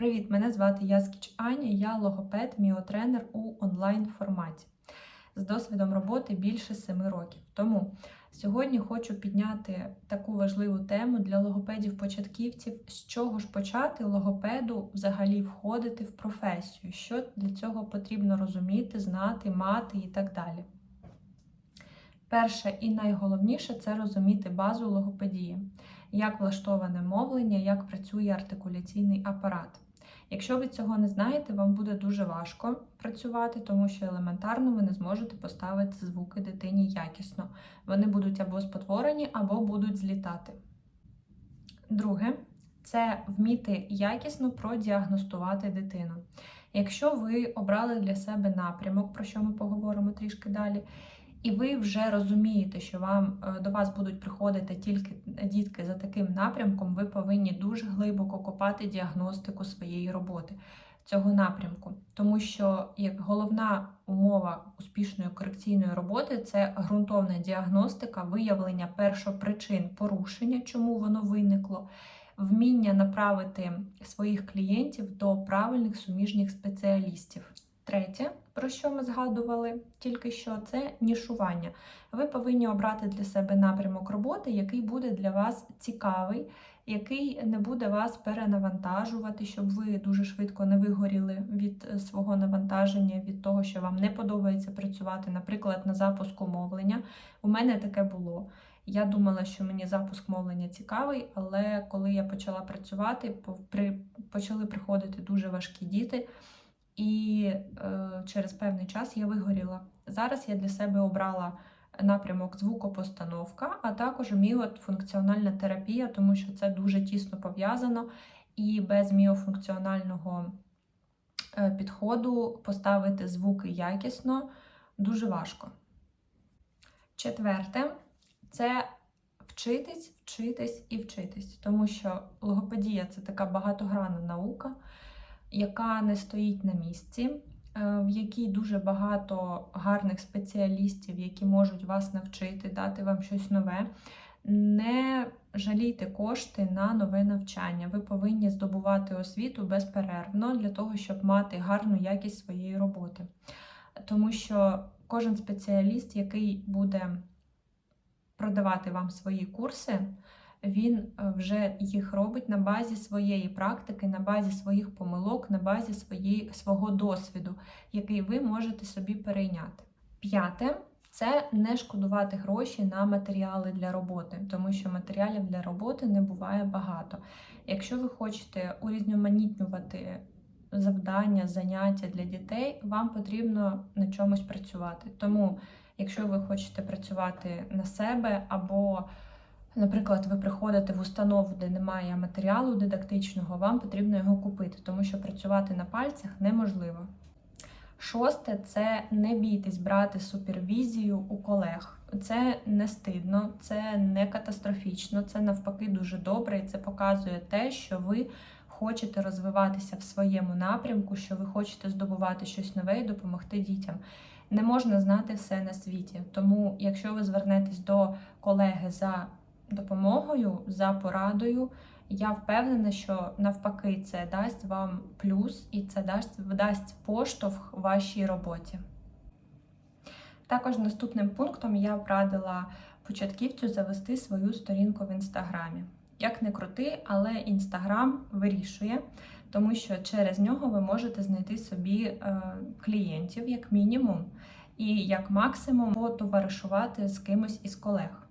Привіт, мене звати Яскіч Аня, я логопед, міотренер у онлайн форматі з досвідом роботи більше 7 років. Тому сьогодні хочу підняти таку важливу тему для логопедів-початківців, з чого ж почати логопеду взагалі входити в професію, що для цього потрібно розуміти, знати, мати і так далі. Перше і найголовніше це розуміти базу логопедії, як влаштоване мовлення, як працює артикуляційний апарат. Якщо ви цього не знаєте, вам буде дуже важко працювати, тому що елементарно ви не зможете поставити звуки дитині якісно. Вони будуть або спотворені, або будуть злітати. Друге, це вміти якісно продіагностувати дитину. Якщо ви обрали для себе напрямок, про що ми поговоримо трішки далі, і ви вже розумієте, що вам е, до вас будуть приходити тільки дітки за таким напрямком, ви повинні дуже глибоко копати діагностику своєї роботи цього напрямку. Тому що як головна умова успішної корекційної роботи це ґрунтовна діагностика, виявлення першопричин порушення, чому воно виникло. Вміння направити своїх клієнтів до правильних суміжніх спеціалістів. Третє, про що ми згадували тільки що, це нішування. Ви повинні обрати для себе напрямок роботи, який буде для вас цікавий, який не буде вас перенавантажувати, щоб ви дуже швидко не вигоріли від е, свого навантаження, від того, що вам не подобається працювати, наприклад, на запуску мовлення. У мене таке було. Я думала, що мені запуск мовлення цікавий, але коли я почала працювати, почали приходити дуже важкі діти і е, через певний час я вигоріла. Зараз я для себе обрала напрямок звукопостановка, а також міофункціональна терапія, тому що це дуже тісно пов'язано, і без міофункціонального е, підходу поставити звуки якісно дуже важко. Четверте це вчитись, вчитись і вчитись, тому що логопедія це така багатогранна наука яка не стоїть на місці, е, в якій дуже багато гарних спеціалістів, які можуть вас навчити, дати вам щось нове. Не жалійте кошти на нове навчання. Ви повинні здобувати освіту безперервно для того, щоб мати гарну якість своєї роботи. Тому що кожен спеціаліст, який буде продавати вам свої курси, він е, вже їх робить на базі своєї практики, на базі своїх помилок, на базі своєї, свого досвіду, який ви можете собі перейняти. П'яте це не шкодувати гроші на матеріали для роботи, тому що матеріалів для роботи не буває багато. Якщо ви хочете урізноманітнювати завдання, заняття для дітей, вам потрібно на чомусь працювати. Тому, якщо ви хочете працювати на себе або Наприклад, ви приходите в установу, де немає матеріалу дидактичного, вам потрібно його купити, тому що працювати на пальцях неможливо. Шосте це не бійтесь брати супервізію у колег. Це не стидно, це не катастрофічно, це навпаки дуже добре, і це показує те, що ви хочете розвиватися в своєму напрямку, що ви хочете здобувати щось нове і допомогти дітям. Не можна знати все на світі. Тому, якщо ви звернетесь до колеги за допомогою, за порадою. Я впевнена, що навпаки це дасть вам плюс і це дасть, дасть поштовх вашій роботі. Також наступним пунктом я врадила початківцю завести свою сторінку в інстаграмі. Як не крути, але інстаграм вирішує, тому що через нього ви можете знайти собі е, клієнтів, як мінімум, і як максимум потоваришувати з кимось із колег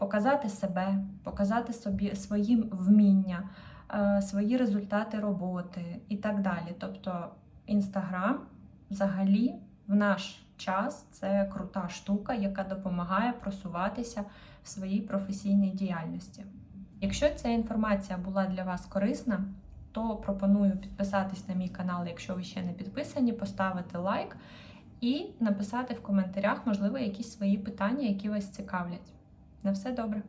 показати себе, показати собі своїм вміння, е, свої результати роботи і так далі. Тобто Інстаграм взагалі в наш час це крута штука, яка допомагає просуватися в своїй професійній діяльності. Якщо ця інформація була для вас корисна, то пропоную підписатись на мій канал, якщо ви ще не підписані, поставити лайк і написати в коментарях, можливо, якісь свої питання, які вас цікавлять. На все добре.